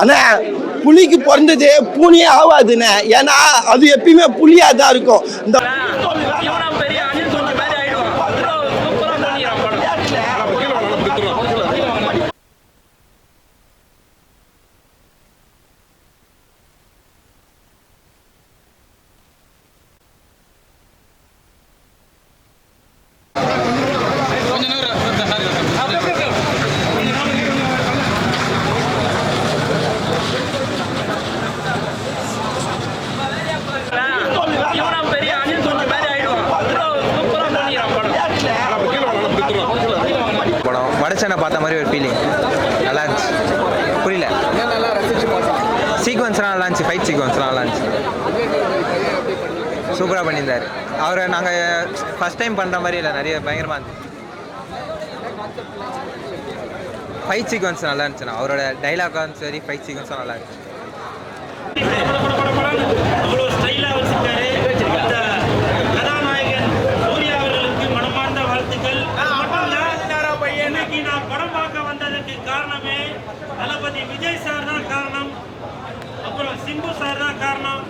ஆனால் புலிக்கு பிறந்தது பூனியே ஆகாதுண்ணே ஏன்னா அது எப்பயுமே புலியா தான் இருக்கும். இந்த இவனா பெரிய அணில் குஞ்சு மாதிரி ஆயிடுவான் அவ்வளவு சூப்பரா பண்ணிக்கிறான் படம் இவனா பெரிய அணில் குஞ்சு மாதிரி ஆயிடுவான் அவ்வளவு சூப்பரா பண்ணிக்கிறான் படம் பார்த்த மாதிரி ஒரு ஃபீலிங் நல்லா இருந்துச்சு. புரியல. சீக்வன்ஸ்லாம் நல்லா இருந்துச்சு. ஃபைட் சீக்வன்ஸ்லாம் நல்லா இருந்துச்சு. சூப்பராக பண்ணியிருந்தார். அவரை நாங்கள் ஃபஸ்ட் டைம் பண்ணுற மாதிரி இல்லை நிறைய பயங்கரமாக இருந்துச்சு. ஃபைட் சீக்வன்ஸ் நல்லா இருந்துச்சுண்ணா. அவரோட டைலாகும் சரி ஃபைட் சீக்வன்ஸும் நல்லா இருந்துச்சு அவ்வளோ ஸ்டைலாக வச்சிருக்காரு இந்த கதாநாயகன் சூர்யா அவர்களுக்கு மனமார்ந்த வாழ்த்துக்கள் இன்னைக்கு நான் படம் பார்க்க வந்ததுக்கு காரணமே தளபதி விஜய் சார் தான் காரணம் அப்புறம் சிம்பு சார் தான் காரணம்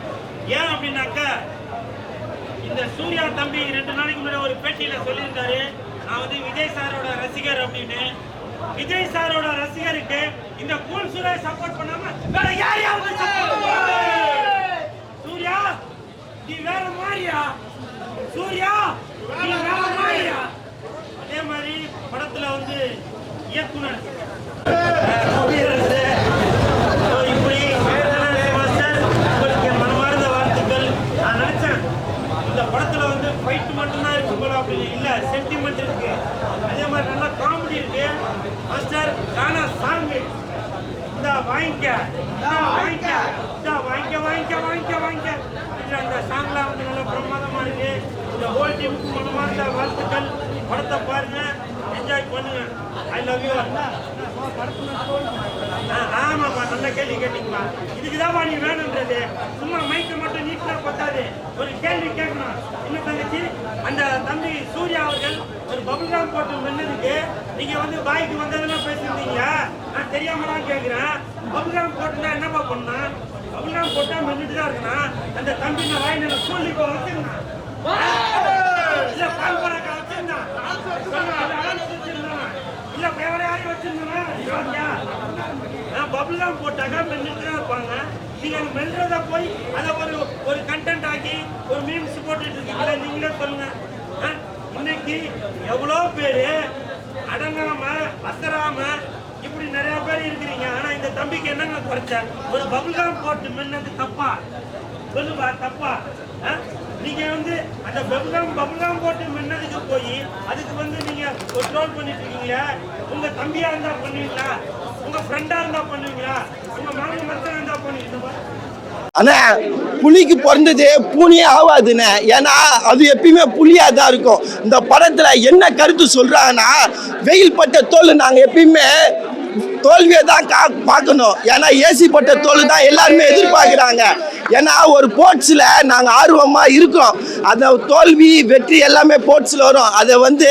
ஏன் அப்படின்னாக்கா இந்த சூர்யா தம்பி ரெண்டு நாளைக்கு முன்னாடி ஒரு பேட்டியில சொல்லியிருந்தாரு நான் வந்து விஜய் சாரோட ரசிகர் அப்படின்னு. விஜய் சாரோட ரசிகருக்கு இந்த கூல் சூரிய சப்போர்ட் பண்ணாம வேற யார் யாருக்கு சப்போர்ட் சூர்யா நீ வேற மாதிரியா? சூர்யா நீ வேற மாதிரியா? அதே மாதிரி படத்துல வந்து இயக்குனர் குடியரசு So, இப்படி வேதனை மாஸ்டர் உங்களுக்கு என் மனமார்ந்த வாழ்த்துக்கள் நான் நினைச்சேன் இந்த படத்துல வந்து ஃபைட் மட்டும்தான் இருக்கு போல அப்படின்னு இல்ல சென்டிமெண்ட் இருக்கு அதே மாதிரி நல்லா காமெடி இருக்கு மாஸ்டர் கானா சாங் இந்த வாங்கிக்க இந்தா வாங்கிக்க இந்த வாங்கிக்க வாங்கிக்க வாங்கிக்க வாங்கிக்க அந்த சாங்லாம் வந்து நல்லா பிரமாதமா இருக்கு. இந்த ஹோல் டீமுக்கு மனமார்ந்த வாழ்த்துக்கள். படத்தை பாருங்க. என்ஜாய் பண்ணுங்கள் ஐ லவ் யூ ஆமாப்பா நல்ல கேள்வி கேட்டீங்களா இதுக்குதான் நீ வேணுன்றது சும்மா மைக்க மட்டும் நீட்டினா பத்தாது. ஒரு கேள்வி கேட்கணும். என்ன தங்கச்சி? அந்த தம்பி சூர்யா அவர்கள் ஒரு பபுல்காம் போட்டு மென்னதுக்கு நீங்க வந்து பாய்க்கு வந்ததெல்லாம் பேசியிருந்தீங்க நான் தெரியாம கேட்குறேன் கேட்கிறேன் பபுல்காம் போட்டுனா என்னப்பா பண்ணா பபுல்காம் போட்டா மென்னுட்டு தான் இருக்கணும் அந்த தம்பி நான் வாய் நல்ல சொல்லி இப்போ வச்சிருந்தான் இல்ல பால் பறக்க வச்சிருந்தான் இல்ல வேற யாரையும் வச்சிருந்தானா பபுள்லாம் போட்டாக்கா மெல்லிட்டு தான் இருப்பாங்க. நீங்க மெல்றத போய் அதை ஒரு ஒரு கண்டென்ட் ஆக்கி ஒரு மீம்ஸ் போட்டுட்டு இருக்கீங்களா? நீங்களே சொல்லுங்க? இன்னைக்கு எவ்வளோ பேரு அடங்காம அசராம இப்படி நிறைய பேர் இருக்கிறீங்க. ஆனா இந்த தம்பிக்கு என்னங்க குறைச்ச? ஒரு பபுல்காம் போட்டு மின்னது தப்பா? சொல்லுப்பா தப்பா? ஆ? நீங்க வந்து அந்த பபுல்காம் பபுல்காம் போட்டு மின்னதுக்கு போய் அதுக்கு வந்து நீங்க ஒரு ட்ரோல் பண்ணிட்டு இருக்கீங்களா உங்க தம்பியா இருந்தா பண்ணுவீங்களா? உங்க ஃப்ரெண்டா இருந்தா பண்ணுவீங்களா? உங்க மாமி மத்தா இருந்தா பண்ணுவீங்களா? ஆனா புலிக்கு பிறந்தது பூனியே ஆகாதுண்ணே ஏன்னா அது எப்பயுமே புலியா தான் இருக்கும். இந்த படத்துல என்ன கருத்து சொல்றாங்கன்னா வெயில் பட்ட தோல் நாங்க எப்பயுமே தோல்வியை தான் கா பார்க்கணும். ஏன்னா ஏசி பட்ட தோல் தான் எல்லாருமே எதிர்பார்க்குறாங்க. ஏன்னா ஒரு போர்ட்ஸில் நாங்கள் ஆர்வமாக இருக்கோம். அந்த தோல்வி வெற்றி எல்லாமே போர்ட்ஸில் வரும். அதை வந்து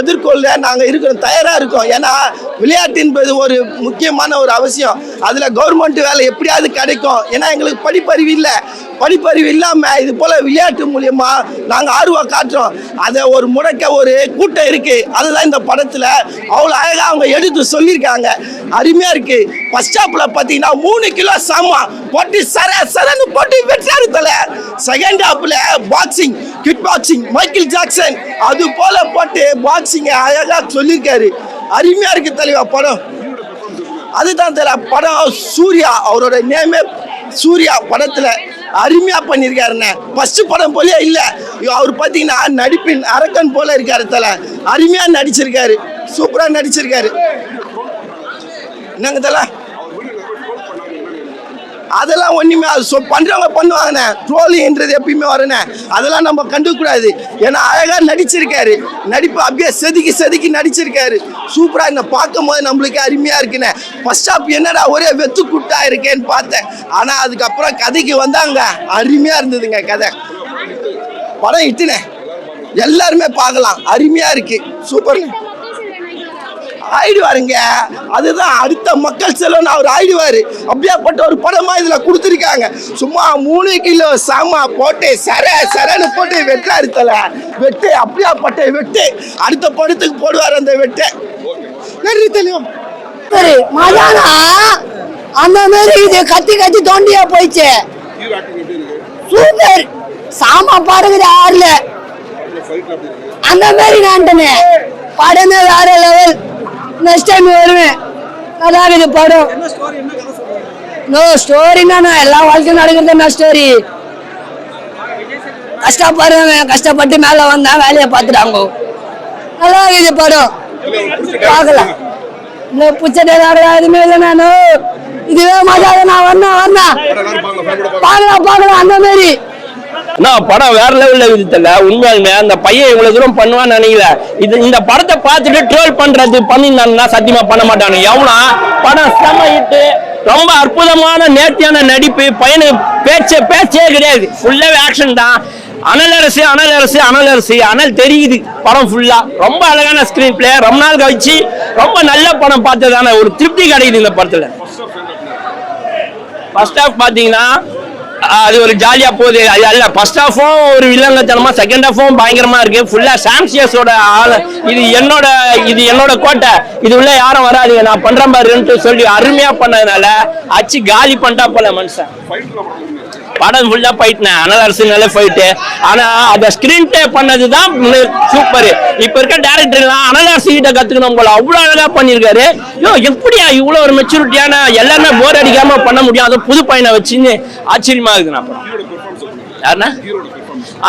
எதிர்கொள்ள நாங்கள் இருக்கிறோம். தயாராக இருக்கோம். ஏன்னா விளையாட்டு என்பது ஒரு முக்கியமான ஒரு அவசியம். அதில் கவர்மெண்ட் வேலை எப்படியாவது கிடைக்கும். ஏன்னா எங்களுக்கு படிப்பறிவு இல்லை. படிப்பறிவு இல்லாமல் இது போல் விளையாட்டு மூலியமாக நாங்கள் ஆர்வம் காட்டுறோம். அதை ஒரு முடக்க ஒரு கூட்டம் இருக்குது அதுதான் இந்த படத்தில் அவ்வளோ அழகாக அவங்க எடுத்து சொல்லியிருக்காங்க. அருமையாக இருக்குது ஃபஸ்ட் ஸ்டாப்பில் பார்த்தீங்கன்னா மூணு கிலோ சாமான் போட்டு சர சரன்னு போட்டு வெற்றாரு தலை. Second ஹாப்பில் boxing kid boxing Michael Jackson அது போல் போட்டு பாக்ஸிங்கை அழகாக சொல்லியிருக்காரு. அருமையாக இருக்குது தலைவா படம். அதுதான் தெரியல படம் சூர்யா அவரோட நேமே சூர்யா படத்தில் அருமையா பண்ணியிருக்காருண்ணே ஃபர்ஸ்ட் படம் போலயே இல்ல. அவர் பார்த்தீங்கன்னா நடிப்பின் அரக்கன் போல இருக்காரு தல. அருமையா நடிச்சிருக்காரு. சூப்பரா நடிச்சிருக்காரு. என்னங்க தலை? அதெல்லாம் ஒண்ணுமே அது சொ பண்றவங்க பண்ணுவாங்கண்ணே. ட்ரோலிங்ன்றது எப்பயுமே வரண்ணே. அதெல்லாம் நம்ம கண்டுக்கூடாது ஏன்னா அழகா நடிச்சிருக்காரு. நடிப்பு அப்படியே செதுக்கி செதுக்கி நடிச்சிருக்காரு. சூப்பரா இந்த பார்க்கும் போது நம்மளுக்கு அருமையா இருக்குண்ணே. ஃபர்ஸ்ட் ஹாப் என்னடா ஒரே வெத்து குட்டா இருக்கேன்னு பார்த்தேன். ஆனா அதுக்கப்புறம் கதைக்கு வந்தாங்க. அருமையா இருந்ததுங்க கதை. படம் இட்டுனே எல்லாருமே பார்க்கலாம். அருமையா இருக்கு. சூப்பர் ஆயிடுவாருங்க. அதுதான் அடுத்த மக்கள் செல்வன் அவர் ஆயிடுவாரு. அப்படியாப்பட்ட ஒரு படமா இதுல கொடுத்துருக்காங்க. சும்மா மூணு கிலோ சாமா போட்டு சர சரன்னு போட்டு வெட்டாரு தல வெட்டு அப்படியாப்பட்ட வெட்டு. அடுத்த படத்துக்கு போடுவார் அந்த வெட்டை. நன்றி தெரியும் சரி மஜானா அந்த மாதிரி இது கத்தி கத்தி தோண்டியா போயிடுச்சு. சூப்பர். சாமா பாருங்க ஆறுல. அந்த மாதிரி நான் படமே வேற லெவல். நெக்ஸ்ட் டைம் வருவேன். நல்லா இருக்குது படம். நோ ஸ்டோரினா எல்லா வாழ்க்கையும் நடக்கிறது என்ன ஸ்டோரி கஷ்டப்படுறவன் கஷ்டப்பட்டு மேல வந்தா வேலையை பார்த்துட்டாங்க. நல்லா இருக்குது படம். பார்க்கலாம். இந்த புச்சட்டை எதுவுமே இல்லை நானு இதுவே மஜா நான் வரணும் வரணும் பார்க்கலாம் பார்க்கலாம் அந்த மாதிரி. நான் படம் வேற லெவல்ல இருக்குதுல்ல உண்மையாலுமே அந்த பையன் இவ்வளவு தூரம் பண்ணுவான்னு நினைக்கல. இது இந்த படத்தை பார்த்துட்டு ட்ரோல் பண்றது பண்ணியிருந்தாங்கன்னா சத்தியமா பண்ண மாட்டானு. எவனா படம் செம ஹிட்டு ரொம்ப அற்புதமான நேர்த்தியான நடிப்பு. பையனுக்கு பேச்சே பேச்சே கிடையாது. ஃபுல்லாவே ஆக்ஷன் தான். அனல் அரசு அனல் அரசு அனல் அரசு. அனல் தெரியுது. படம் ஃபுல்லா ரொம்ப அழகான ஸ்கிரீன் பிளே ரொம்ப நாள் கழிச்சு ரொம்ப நல்ல படம் பார்த்ததான ஒரு திருப்தி கிடைக்குது இந்த படத்துல. ஃபர்ஸ்ட் ஆஃப் பாத்தீங்கன்னா அது ஒரு ஜாலியா போகுது. அது அல்ல ஃபர்ஸ்ட் ஹாஃபும் ஒரு வில்லங்கத்தனமா செகண்ட் ஹாஃபும் பயங்கரமா இருக்கு. ஃபுல்லா சாம்சியஸோட ஆள். இது என்னோட இது என்னோட கோட்டை. இது உள்ள யாரும் வராதுங்க. நான் பண்றேன் பாருன்ட்டு சொல்லி அருமையா பண்ணதுனால அச்சு காலி பண்ணிட்டா போல மனுஷன். படம் ஃபுல்லா ஃபைட்னே அனல் நல்ல ஃபைட்டு ஆனா அந்த ஸ்கிரீன் டே பண்ணது தான் சூப்பர் இப்ப இருக்க டேரக்டர்லாம் அனல் அரசு கிட்ட கத்துக்கணும் போல. அவ்வளவு அழகா பண்ணிருக்காரு யோ எப்படியா இவ்வளவு ஒரு மெச்சூரிட்டியான எல்லாருமே போர் அடிக்காம பண்ண முடியும்? அதுவும் புது பையனை வச்சுன்னு ஆச்சரியமா இருக்குது நான் யாருன்னா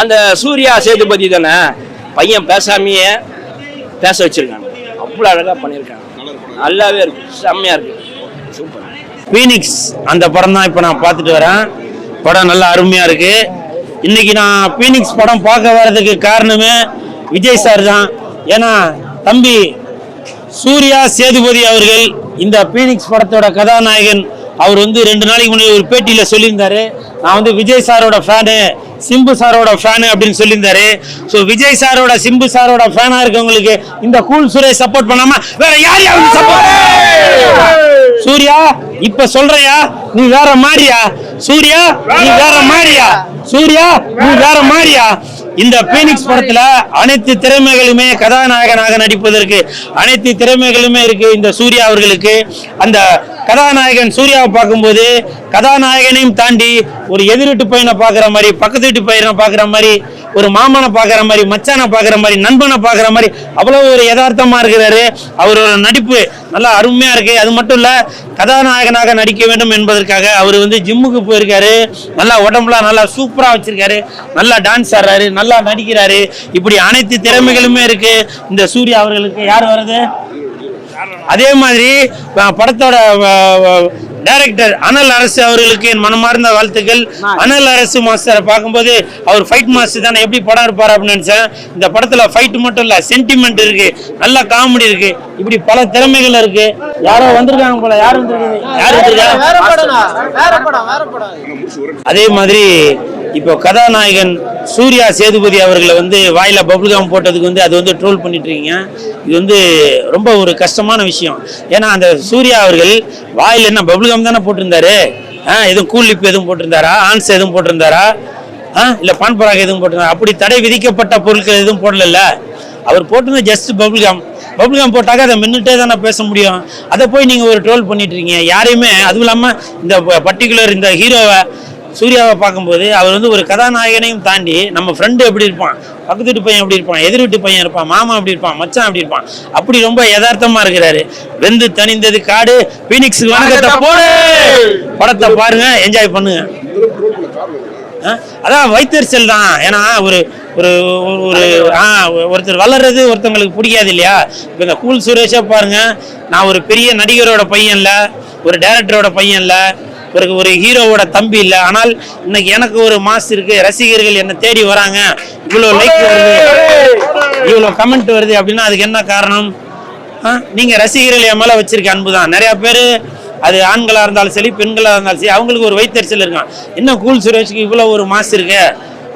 அந்த சூர்யா சேதுபதி தானே? பையன் பேசாமையே பேச வச்சிருக்காங்க. அவ்வளோ அழகா பண்ணியிருக்காங்க. நல்லாவே இருக்கு. செம்மையா இருக்கு. சூப்பர். ஃபீனிக்ஸ் அந்த படம் தான் இப்போ நான் பார்த்துட்டு வரேன். படம் நல்லா அருமையாக இருக்குது இன்றைக்கி நான் பீனிக்ஸ் படம் பார்க்க வர்றதுக்கு காரணமே விஜய் சார் தான். ஏன்னா தம்பி சூர்யா சேதுபதி அவர்கள் இந்த பீனிக்ஸ் படத்தோட கதாநாயகன் அவர் வந்து ரெண்டு நாளைக்கு முன்னாடி ஒரு பேட்டியில் சொல்லியிருந்தாரு. நான் வந்து விஜய் சாரோட ஃபேனு சிம்பு சாரோட ஃபேனு அப்படின்னு சொல்லியிருந்தாரு. ஸோ விஜய் சாரோட சிம்பு சாரோட ஃபேனாக இருக்கவங்களுக்கு இந்த கூல் சுரேஷ் சப்போர்ட் பண்ணாமல் வேற யார் யாரும் சப்போர்ட் சூர்யா இப்ப சொல்றியா? நீ வேற மாறியா? சூர்யா நீ வேற மாறியா? சூர்யா நீ வேற மாறியா? இந்த பீனிக்ஸ் படத்துல அனைத்து திறமைகளுமே கதாநாயகனாக நடிப்பதற்கு அனைத்து திறமைகளுமே இருக்கு இந்த சூர்யா அவர்களுக்கு. அந்த கதாநாயகன் சூர்யாவை பார்க்கும்போது கதாநாயகனையும் தாண்டி ஒரு எதிர்விட்டு பையனை பார்க்குற மாதிரி பக்கத்து வீட்டு பையனை பார்க்குற மாதிரி ஒரு மாமனை பார்க்குற மாதிரி மச்சானை பார்க்குற மாதிரி நண்பனை பார்க்குற மாதிரி அவ்வளோ ஒரு யதார்த்தமாக இருக்கிறாரு. அவரோட நடிப்பு. நல்லா அருமையாக இருக்குது அது மட்டும் இல்லை கதாநாயகனாக நடிக்க வேண்டும் என்பதற்காக அவர் வந்து ஜிம்முக்கு போயிருக்காரு. நல்லா உடம்புலாம் நல்லா சூப்பராக வச்சுருக்காரு. நல்லா டான்ஸ் ஆடுறாரு. நல்லா நடிக்கிறாரு. இப்படி அனைத்து திறமைகளுமே இருக்குது இந்த சூர்யா அவர்களுக்கு. யார் வருது? அதே மாதிரி படத்தோட டைரக்டர் அனல் அரசு அவர்களுக்கு என் மனமார்ந்த வாழ்த்துக்கள். அனல் அரசு மாஸ்டரை பார்க்கும்போது அவர் ஃபைட் மாஸ்டர் தானே எப்படி படம் இருப்பார் அப்படின்னு நினைச்சேன். இந்த படத்துல ஃபைட் மட்டும் இல்ல சென்டிமெண்ட் இருக்கு. நல்ல காமெடி இருக்கு. இப்படி பல திறமைகள் இருக்கு. யாரோ வந்திருக்காங்க போல யார் வந்திருக்காங்க யார் வந்திருக்காங்க அதே மாதிரி இப்போ கதாநாயகன் சூர்யா சேதுபதி அவர்களை வந்து வாயில பபுல்காம் போட்டதுக்கு வந்து அது வந்து ட்ரோல் பண்ணிட்டு இருக்கீங்க இது வந்து ரொம்ப ஒரு கஷ்டமான விஷயம். ஏன்னா அந்த சூர்யா அவர்கள் வாயில் என்ன பபுல்காம் தானே போட்டிருந்தாரு? ஆ எதுவும் கூல் எதுவும் போட்டிருந்தாரா? ஆன்ஸ் எதுவும் போட்டிருந்தாரா? ஆ இல்லை பான்பராக எதுவும் போட்டிருந்தாரா? அப்படி தடை விதிக்கப்பட்ட பொருட்கள் எதுவும் போடல அவர் போட்டிருந்த ஜஸ்ட் பபுல்காம் பபுல்காம் போட்டாக்க அதை மின்னுட்டே தானே பேச முடியும். அதை போய் நீங்கள் ஒரு ட்ரோல் பண்ணிட்டு இருக்கீங்க யாரையுமே அதுவும் இல்லாமல் இந்த பர்டிகுலர் இந்த ஹீரோவை சூர்யாவை பார்க்கும்போது அவர் வந்து ஒரு கதாநாயகனையும் தாண்டி நம்ம ஃப்ரெண்டு எப்படி இருப்பான்? பக்கத்து வீட்டு பையன் எப்படி இருப்பான்? எதிர் வீட்டு பையன் இருப்பான்? மாமா எப்படி இருப்பான்? மச்சான் எப்படி இருப்பான்? அப்படி ரொம்ப யதார்த்தமா இருக்கிறாரு. வெந்து தணிந்தது காடு பீனிக்ஸ் வணக்கத்தை போடு! படத்தை பாருங்க என்ஜாய் பண்ணுங்க. அதான் வைத்தறிச்சல் தான். ஏன்னா ஒரு ஒரு ஒரு- ஒரு ஆ ஒருத்தர் வளர்றது ஒருத்தவங்களுக்கு பிடிக்காது இல்லையா? இப்போ இந்த கூல் சுரேஷை பாருங்க. நான் ஒரு பெரிய நடிகரோட பையன் இல்லை ஒரு டைரக்டரோட பையன் இல்லை ஒரு ஒரு ஹீரோவோட தம்பி இல்லை. ஆனால் இன்னைக்கு எனக்கு ஒரு மாஸ் இருக்கு. ரசிகர்கள் என்னை தேடி வராங்க. இவ்வளோ லைக் வருது. இவ்வளோ கமெண்ட் வருது அப்படின்னா அதுக்கு என்ன காரணம்? ஆ, நீங்க ரசிகர்கள் என் மேல வச்சிருக்க அன்பு தான். நிறைய பேர் அது ஆண்களா இருந்தாலும் சரி பெண்களா இருந்தாலும் சரி அவங்களுக்கு ஒரு வைத்தறிச்சல் இருக்கும். என்ன கூல் சுரேஷ்க்கு இவ்வளவு ஒரு மாசு இருக்கு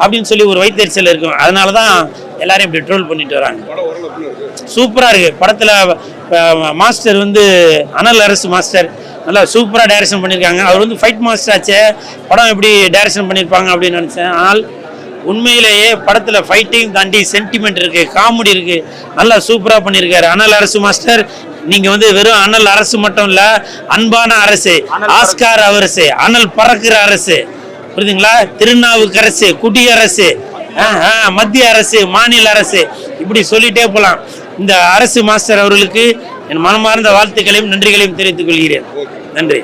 அப்படின்னு சொல்லி ஒரு வைத்தறிச்சல் இருக்கும். அதனால தான் எல்லாரும் இப்படி ட்ரோல் பண்ணிட்டு வராங்க. சூப்பரா இருக்கு. படத்துல மாஸ்டர் வந்து அனல் அரசு மாஸ்டர். நல்லா சூப்பராக டைரக்ஷன் பண்ணியிருக்காங்க அவர் வந்து ஃபைட் மாஸ்டர் ஆச்சே. படம் எப்படி டைரக்ஷன் பண்ணியிருப்பாங்க அப்படின்னு நினச்சேன். ஆனால் உண்மையிலேயே படத்தில் ஃபைட்டிங் தாண்டி சென்டிமெண்ட் இருக்கு காமெடி இருக்கு. நல்லா சூப்பராக பண்ணியிருக்காரு அனல் அரசு மாஸ்டர் நீங்க வந்து வெறும் அனல் அரசு மட்டும் இல்ல அன்பான அரசு ஆஸ்கார் அரசு அனல் பறக்கிற அரசு. புரியுதுங்களா? திருநாவுக்கரசு குடியரசு மத்திய அரசு மாநில அரசு. இப்படி சொல்லிட்டே போலாம். இந்த அரசு மாஸ்டர் அவர்களுக்கு என் மனமார்ந்த வாழ்த்துக்களையும் நன்றிகளையும் தெரிவித்துக் கொள்கிறேன். நன்றி.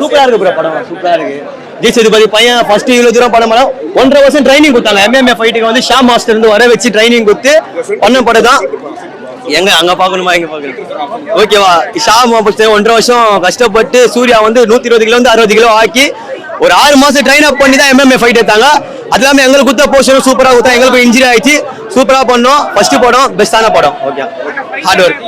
சூப்பரா இருக்கு ப்ரோ படம். சூப்பரா இருக்கு. விஜய் சேதுபதி பையன் ஃபர்ஸ்ட் இவ்வளவு தூரம் படம் பண்ணோம் ஒன்றரை வருஷம் ட்ரைனிங் கொடுத்தாங்க. எம்எம்ஏ ஃபைட்டுக்கு வந்து ஷா மாஸ்டர் இருந்து வர வச்சு ட்ரைனிங் கொடுத்து பண்ண படம் தான் எங்க அங்க பார்க்கணுமா எங்க பாக்கணும் ஓகேவா ஷா மாஸ்டர் ஒன்றரை வருஷம் கஷ்டப்பட்டு சூர்யா வந்து நூத்தி இருபது கிலோ வந்து அறுபது கிலோ ஆக்கி ஒரு ஆறு மாசம் ட்ரைன் அப் பண்ணி தான் எம்எம்ஏ ஃபைட் எடுத்தாங்க. அது இல்லாம எங்களுக்கு குத்த போர்ஷனும் சூப்பரா கொடுத்தா எங்களுக்கு இன்ஜுரி ஆயிடுச்சு. சூப்பரா பண்ணோம். ஃபர்ஸ்ட் படம் பெஸ்டான படம். Okay hard work